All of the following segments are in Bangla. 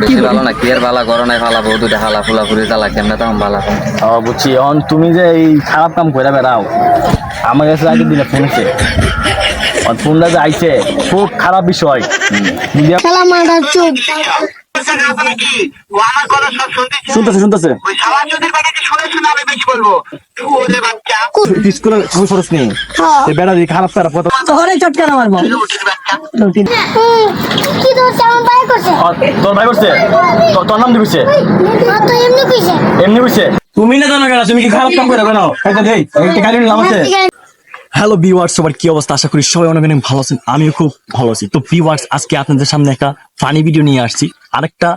বেশি ভালো না কি আর ভালো করো নাই ফালা বউ দুটা হালা ফুলা ফুলি তালা কেমনে তখন ভালো ও বুঝছি। তুমি যে এই খারাপ কাম করে বেড়াও আমার কাছে আগের দিনে ফোন ফোনটা যে আইছে খুব খারাপ বিষয়। শুনতেছে শুনতেছে শুনতেছে। ওই সারা চোদের বাড়িতে শুনে শুনে আমি বেশি বলব তুই ওদের বাচ্চা স্কুলে তুমি খরচ নেই বেড়া দিয়ে খারাপ খারাপ কথা তোরে চটকানা আমার ভাই করছে তোর ভাই করছে? তোর- তোর নাম দিবিছে এমনি তুমি না জানো কেন তুমি কি খারাপ কাম করে কেন দেই একটা গাড়ি নিলাম আছে। হ্যালো বিওয়ার্স সবার কি অবস্থা? আশা করি সবাই অনেক অনেক ভালো আছেন, আমিও খুব ভালো আছি। তো বিওয়ার্স আজকে আপনাদের সামনে একটা ফানি ভিডিও নিয়ে আসছি। আরেকটা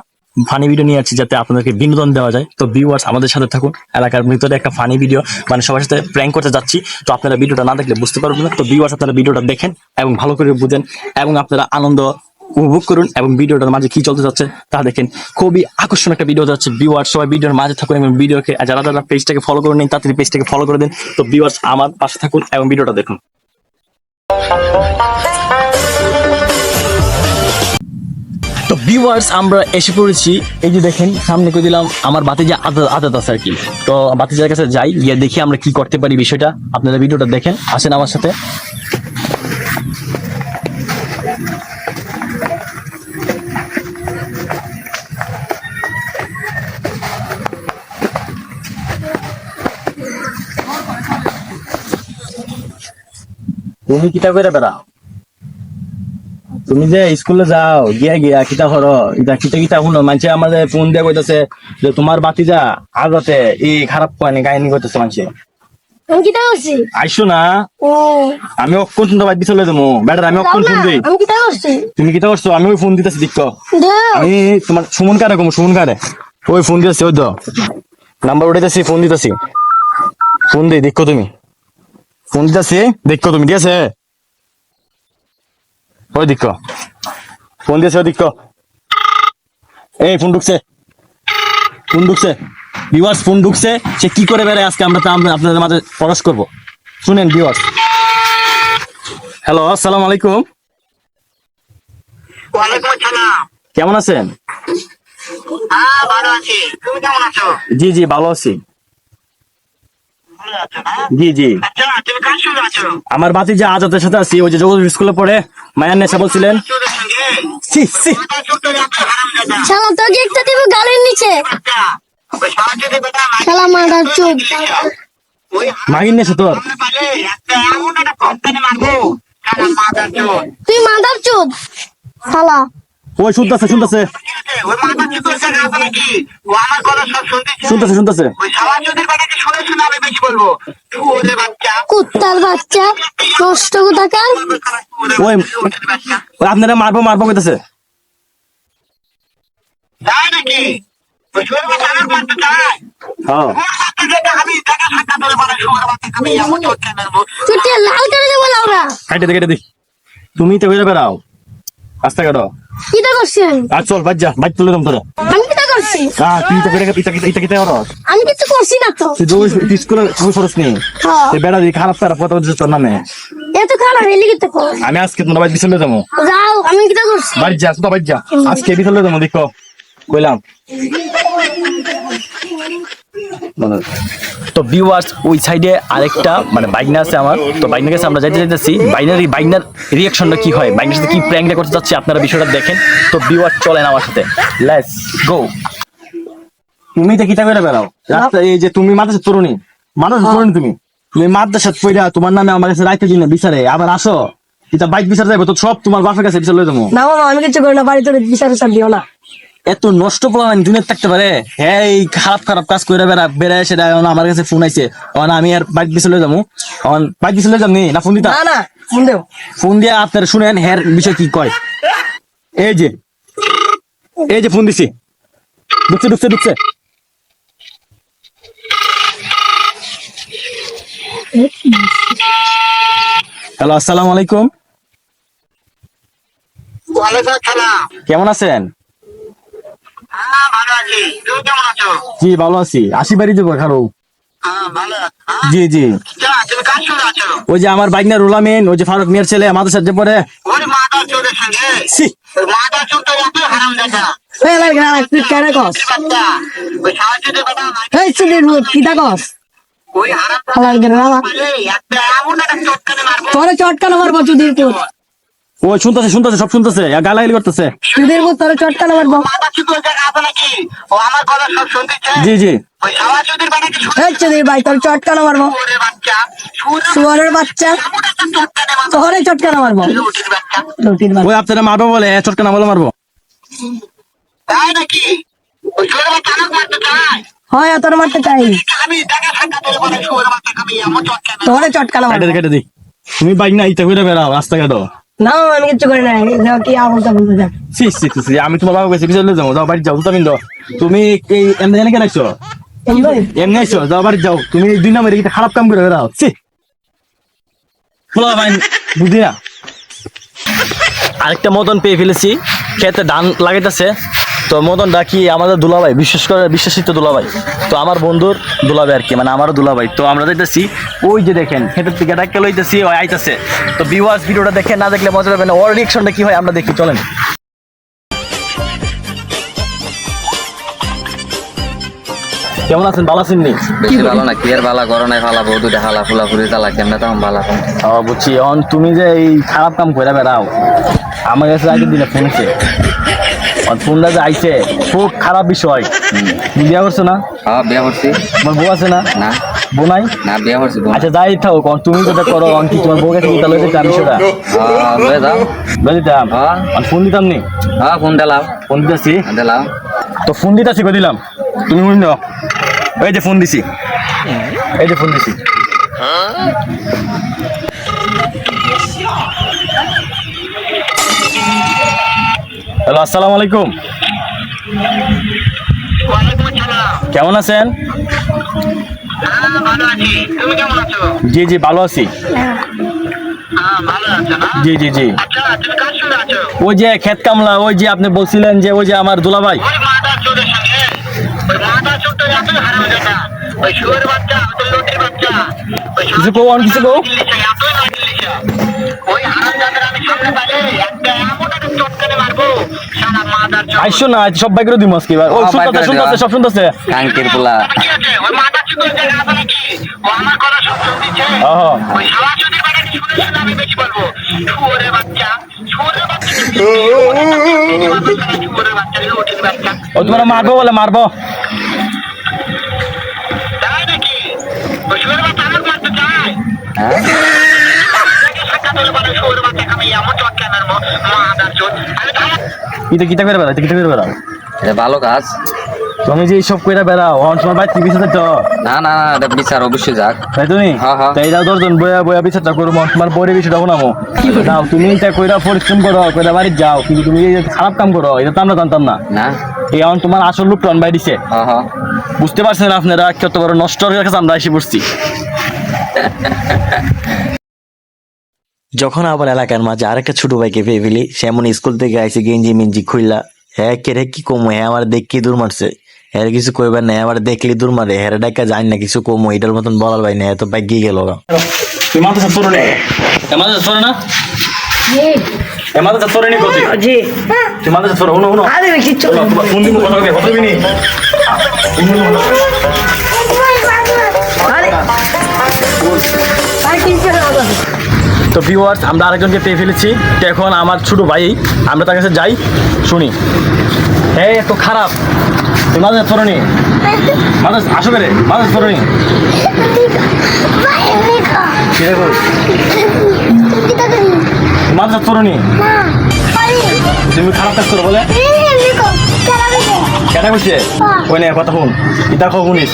ফানি ভিডিও নিয়ে আসছি যাতে আপনাদেরকে বিনোদন দেওয়া যায়। তো ভিউয়ার্স আমাদের সাথে থাকুন, এলাকার ভিতরে একটা ফানি ভিডিও মানে সবার সাথে প্র্যাঙ্ক করতে যাচ্ছি। তো আপনারা ভিডিওটা না দেখলে বুঝতে পারবেন না। তো ভিউয়ার্স আপনারা ভিডিওটা দেখেন এবং ভালো করে বুঝেন এবং আপনারা আনন্দ উপভোগ করুন এবং ভিডিওটার মাঝে কি চলতে যাচ্ছে তা দেখেন। খুবই আকর্ষণ একটা ভিডিও যাচ্ছে। ভিউয়ার্স সবাই ভিডিওর মাঝে থাকুন এবং ভিডিওকে যারা যারা পেজটাকে ফলো করে নিন তাদের পেজটাকে ফলো করে দিন। তো ভিউয়ার্স আমার পাশে থাকুন এবং ভিডিওটা দেখুন। তো ভিউয়ার্স আমরা এসে পড়েছি। এই যে দেখেন, সামনে করে দিলাম, আমার বাতি যে আদত আদত আছে আর কি। তো বাতিজার কাছে যাই, গিয়ে দেখি আমরা কি করতে পারি বিষয়টা। আপনারা ভিডিওটা দেখেন, আসেন আমার সাথে। তুমি কিতা করে বেড়াও তুমি যে স্কুলে যাও গিয়া গিয়া কিতা করো ইটা কিতা কিতা শুনো মানুষে আমাদের ফোন দিয়ে কইতাছে যে তোমার বাতি যা আগাতে এই খারাপ কাহিনী কাহিনী কইতেছে মানুষে আমি কিটা করছি আইসো না? ও। আমি অক্ষণ শুনতে পাই চলে যাব ব্যাটার আমি যাও অক্ষণ ফোন দিই আমি কিটা করছি তুমি কিতা করছ আমি ওই ফোন দিতেছি দেখো দেও আমি তোমার সুমন কারে কম সুমন কারে ওই ফোন দিতেছি ওই তো নাম্বার উঠাইতেছি ফোন দিতেছি ফোন দিই তুমি। ফোন দিতেছি দেখো তুমি আছে ওই দেখো ফোন দিয়েছে ওই দেখো এই ফোন ঢুকছে। ফোন ঢুকছে। ভিউয়ার্স ফোন ঢুকছে। সে কি করে বেড়ায় আজকে? আমরা তা আপনাদের মাঝে প্রকাশ করব। শুনেন ভিউয়ার্স। হ্যালো আসসালামু আলাইকুম। কেমন আছেন? হ্যাঁ জি জি ভালো আছি। জি জি। আমার বাতি যে আজাদের সাথে আছি ওই যে জগৎ স্কুলে পড়ে মায়ার নেশা বলছিলেন। শালা একটা দিব গালের নিচে। শালা মাদার ওই মাগির নেশা তোর। তুই মাদার চোদ শালা। ওই শুনতেছে শুনতেছে। কুত্তার বাচ্চা নষ্ট কোথাকার? ওই আপনারা মারবো মারবো কইতেছে তুমি তো বেড়াও। রাস্তা কাটো। কিটা আর চল বাজ যা বাইক তুলে দম তোরা। আমি কিটা করছি? তুই তো আমি কিছু করছি না তো। তুই দৌড় তুই স্কুলে তুই খরচ নেই। হ্যাঁ। তুই বেড়া খারাপ তোর নামে। এত খারাপ আমি আজকে তোমার বাইক বিচলে যাব। যাও আমি কিটা করছি? বাড়ি যা তো যা। আজকে যাব দেখো। কইলাম। তো ভিউয়ার্স ওই সাইডে আরেকটা মানে বাইকনা আছে আমার। তো বাইকনার কাছে আমরা যাইতে যাইতেছি। বাইনার বাইকনার রিয়াকশনটা কি হয়? বাইকনার সাথে কি প্র্যাঙ্কটা করতে যাচ্ছে আপনারা বিষয়টা দেখেন। তো ভিউয়ার্স চলেন আমার সাথে। লেটস গো তুমি তো কিতা করে বেড়াও। রাস্তা এই যে তুমি মাদ্রাসা তরুণী। মাদ্রাসা তরুণী তুমি। তুমি মাদ্রাসা পড়া তোমার নামে আমার কাছে রাইতে দিন বিচারে। আবার আসো। এটা বাইক বিচার যাবে তো সব তোমার বাপের কাছে বিচার লয়ে যাব। না মামা আমি কিছু করি না বাড়ি তোর বিচার বিচার দিও না। এত নষ্ট পোলান দুনিয়া থাকতে পারে? হ্যাঁ এই খারাপ খারাপ কাজ করে বেড়া বেড়ায় সেটা এখন আমার কাছে ফোন আইছে। এখন আমি আর বাইক পিছলে যাব এখন বাইক পিছলে যাম নি না ফোন দিতা? না না ফোন দেও ফোন দিয়ে আপনারা শুনেন হ্যার বিষয় কি কয়। এই যে এই যে ফোন দিছি। ঢুকছে ঢুকছে ঢুকছে। হ্যালো আসসালামু আলাইকুম। কেমন আছেন হ্যাঁ ভালো আছি তুমি কেমন আছো জি ভালো আছি। আশি বাড়ি দেবো খারো হ্যাঁ হ্যাঁ? জি জি। ওই যে আমার বাইক না রোলামিন ওই যে ফারুক মিয়ার ছেলে আমাদের সাথে পরে চটকানে মারবো। তোরে চটকানো মারবো ও শুনতেছে শুনতেছে সব শুনতেছে। গালাগালি করতেছে। তোরে নাকি ও আমার কথা সব শুনতেছে জি জি। ওই বাড়ি ভাই তোর চটকানো মারবো ওরে বাচ্চা। শুনে বাচ্চা এমন একটা চটকানে মারবো তোরে চটকানো মারবো লুটির বাচ্চা। লুটির বাচ্চা ওই আপনারা মারবো বলে চটকা না বলে মারবো। তাই নাকি? ওই শুয়ে বাচ্চা আমাকে মারতে চায়? হয় তোর মারতে চাই। আমি দেখা সাক্ষাৎ করে বলে বাচ্চা আমি এমন চটকানে তোরে চটকানো কেটে দে কেটে দি তুমি বাইক না ইতে বেড়াও রাস্তাঘাট না আমি কিচ্ছু করি না কি আবল তাবল বুঝা সি সি সি, সি আমি তোমার বাবা কাছে চলে যাব যাও বাড়ি যাও তুমি তুমি এই এমনি জানি কেন আসছো এমনি? আসছো যাও বাড়ি যাও। তুমি দুই নামের এটা খারাপ কাম করে বেড়াও সি ভাই বুঝি না আরেকটা মতন পেয়ে ফেলেছি খেতে ধান লাগাইতেছে। তো মদন ডাকি আমাদের দুলাভাই বিশেষ করে বিশ্বাসিত দুলাভাই। তো আমার বন্ধুর দুলাভাই আর কি মানে আমারও দুলাভাই। তো আমরা দেখতেছি ওই যে দেখেন খেতের থেকে ডাক্কে লইতেছি ওই আইতেছে। তো ভিউয়ার্স ভিডিওটা দেখে না দেখলে মজা পাবে না। ওর রিয়েকশনটা কি হয় আমরা দেখি চলেন। কেমন আছেন? ভালো আছেন নি? বেশি ভালো না কি আর ভালো গরনায় ভালো বউ দুটা হালা ফুলা ফুলি তালা কেমনে তখন ভালো কোন ও বুঝছি। অন তুমি যে এই খারাপ কাম করে বেড়াও আমার কাছে আগের দিনে ফোন ফোনটা যে আইছে খুব খারাপ বিষয়। বিয়া করছ না? হ্যাঁ বিয়া করছি। তোমার বউ আছে না? না। বউ নাই? না বিয়া করছি আচ্ছা যাই থাও কারণ তুমি যেটা করো কারণ কি তোমার বউ কাছে লই দিতাম বিষয়টা। হ্যাঁ লয়ে যাও। লই দিতাম হ্যাঁ। ফোন দিতাম নি? হ্যাঁ ফোন দিলাম। ফোন দিতেছি? দিলাম। তো ফোন দিতেছি কই দিলাম? তুমি শুন এই যে ফোন দিছি। এই যে ফোন দিছি। হ্যালো আসসালামু আলাইকুম। কেমন আছেন? হ্যাঁ জি জি ভালো আছি। হ্যাঁ জি জি জি। আচ্ছা ওই যে খেত কামলা ওই যে আপনি বলছিলেন যে ওই যে আমার দুলাভাই। ওই মাথা চোরের সঙ্গে। আইসো না আজ সব বাইকেরও দিমস কি? ও হ্যাঁ, শুনতেছে শুনতেছে। সব শুনতেছে কাঙ্কির পোলা ওই ও সব শুনতেছে। ওহো। ওই সারা যদি মানে শুনে শুনে আমি বেশি বলব শুয়োরের বাচ্চা শুয়োরের বাচ্চা শুয়োরের বাচ্চা লটির বাচ্চা ও তোমার মারবো বলে মারবো। ওই হ্যাঁ? কিতে করে বেড়াও কিতা করে বেড়াও। এটা ভালো কাজ। তুমি যে সব কইরা বেড়াও অন তোমার বাইক টিভি সাথে তো না না না এটা বিচার অবশ্যই যাক। তাই তুমি? হ্যাঁ, হ্যাঁ। তাই দাও দর্জন বয়া বয়া বিচারটা করব তোমার বইরে বিষয়টা শোনাবো দাও তুমি এটা কইরা পরিশ্রম করো কইরা বাড়ি যাও কিন্তু তুমি এই খারাপ কাম করো এটা তো আমরা জানতাম না। না। এই তোমার আসল লুপ টন বাই দিছে। হ্যাঁ হ্যাঁ বুঝতে পারছেন আপনারা কত বড় নষ্ট হয়ে গেছে আমরা এসে পড়ছি। যখন আবার এলাকার মাঝে আরেকটা ছোট ভাইকে পেয়ে ফেলি সে এমন স্কুল থেকে আইসে গেঞ্জি মিঞ্জি খুইলা হ্যাঁ কেরে কি কমো? হ্যাঁ আমার দেখি দূর মারছে। হ্যাঁ কিছু কইবার না আমার দেখলি দূর মারে। হ্যাঁ ডাকা জানি না কিছু কমো এটার মতন বলার ভাই না এত বাইক গিয়ে গেল মাথা চাপ তোরে মাথা চাপ তোরে না? মাথা চাপ তোরে নি কতি? জি। তুই মাথা চাপ তোরে উনো উনো আরে কিচ্ছু ফোন দিব কথা হবে কথা দিবি আরে। আরে কিচ্ছু না তো ভিউয়ার্স আমরা আরেকজনকে পেয়ে ফেলেছি। তো এখন আমার ছোটো ভাই আমরা তার কাছে যাই। শুনি। হ্যাঁ এত খারাপ। তুই মাঝে ধরনি মাঝে আসো বেরে মাঝে ধরনি মাঝে ধরনি তুমি খারাপ কাজ করো বলে? কেটা কইছে ওই নে কথা শুন। ইটা কো শুনিস?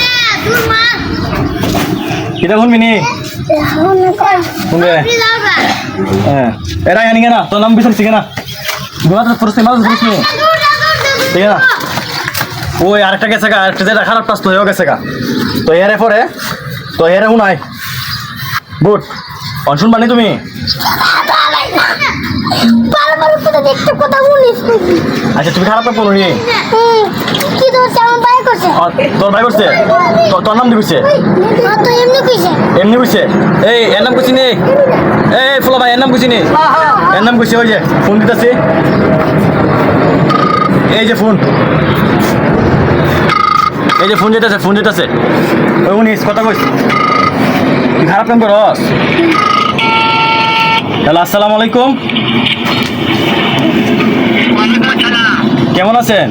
ইটা শুনবি নি? এরা জানি না নাম মাঝে ধরছি ঠিক ওই আরেকটা গেছে গা আরেকটা যেটা খারাপ কাজ তো হয়েও গেছে গা। তো এরে পরে তো এরে শুনাই বুট অন শুনবা নি তুমি? আচ্ছা তুমি খারাপ করো নি? কি করছে? তোর ভাই করছে? তোর- তোর নাম দিবিছে এমনি কইছে। এই এর নাম কইছি নি? এই ফুলা ভাই এর নাম কইছি নি? এর নাম কইছে ওই যে ফোন দিতেছি। এই যে ফোন। এই যে ফোন যেতেছে ফোন যেতেছে ওই উনিস কথা কইস খারাপ কাম করস? হ্যালো আসসালামু আলাইকুম। কেমন আছেন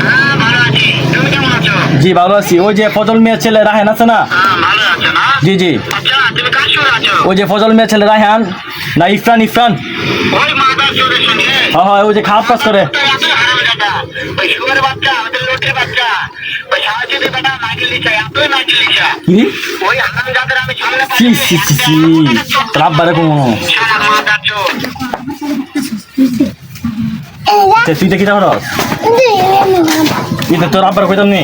হ্যাঁ ভালো আছি তুমি কেমন আছো জি ভালো আছি ওই যে ফজল মিয়ার ছেলে রাহেন আছে না হ্যাঁ ভালো আছো না জি জি আচ্ছা ওই যে ফজল মিয়ার ছেলে রায়হান না ইফরান ইফরান হ্যাঁ হ্যাঁ ওই যে খারাপ কাজ করে তুই দেখি যাব এটা তোর আব্বার কইতাম নি?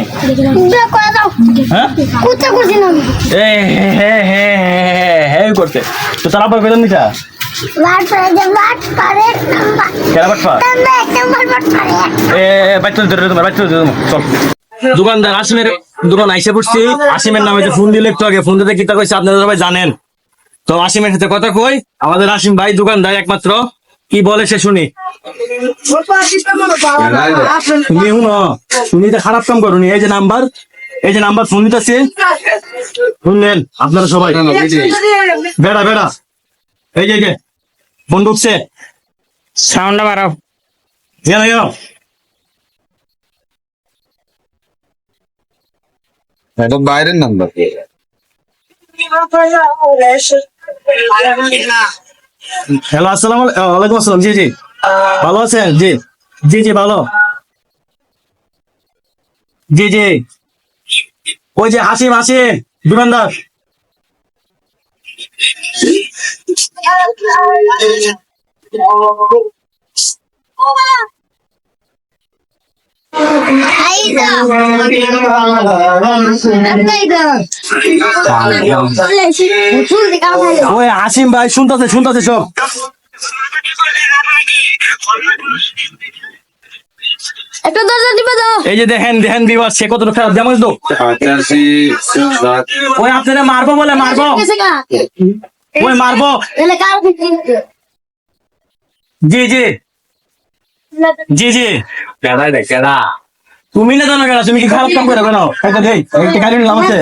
হ্যাঁ? হে হে হে হে হে করতে তো তোর আব্বার কইতাম নিটা? দোকানদার আসিমের দোকান আইসে পড়ছি। আসিমের নামে ফোন দিলে একটু আগে ফোন দিতে কিতা কইছে? আপনারা সবাই জানেন। তো আসিমের সাথে কথা কই। আমাদের আসিম ভাই দোকানদার একমাত্র। কি বলে সে শুনি? তুমি শুনো তুমি এটা খারাপ কাম করো এই যে নাম্বার এই যে নাম্বার ফোন দিতেছে। শুনলেন আপনারা সবাই? বেড়া। বেড়া এই যে ফোন ঢুকছে সাউন্ডটা বাড়াও এটা বাইরের নাম্বার হ্যালো, আসসালাম ওয়ালাইকুম আসসালাম, জি জি। ভালো আছেন? জি জি জি, ভালো। জি জি। ওই যে হাসিম হাসিম দোকানদার খাই দাও ওই হাসিম ভাই শুনতেছে শুনতেছে সব। একটা দরজা দিবে দাও। এই যে দেখেন দেখেন সে কতটা খারাপ। যেমন তো ওই আপনারা মারবো বলে মারবো। ওই মারবো। জি জি। জি জি। তুমি না জানো কেন তুমি কি খারাপ কাম করে কেন এটা দেই একটা গাড়ি নিলাম আছে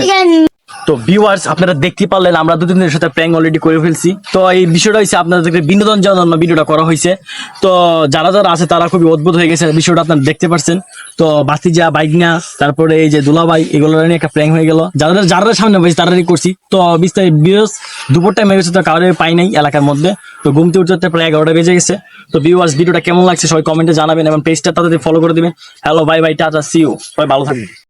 তো ভিউয়ার্স আপনারা দেখতে পারলেন আমরা দু তিন দিনের সাথে প্র্যাঙ্ক অলরেডি করে ফেলছি। তো এই বিষয়টা হচ্ছে আপনাদেরকে বিনোদন জন্য ভিডিওটা করা হয়েছে তো যারা যারা আছে তারা খুবই অদ্ভুত হয়ে গেছে। বিষয়টা আপনারা দেখতে পারছেন। তো বাতিজা বাইগনা তারপরে এই যে দুলাভাই এগুলো নিয়ে একটা প্ল্যাং হয়ে গেল। যারা যারা সামনে পাইছি তারাই করছি। তো বিস্তারিত বিরস দুপুর টাইম গেছে তো কারোর পাই নাই এলাকার মধ্যে। তো ঘুমতে উঠতে উঠতে প্রায় এগারোটা বেজে গেছে। তো ভিউয়ার্স ভিডিওটা কেমন লাগছে সবাই কমেন্টে জানাবেন এবং পেজটা তাদের ফলো করে দিবেন। Hello bye bye tata see you সবাই ভালো থাকবেন।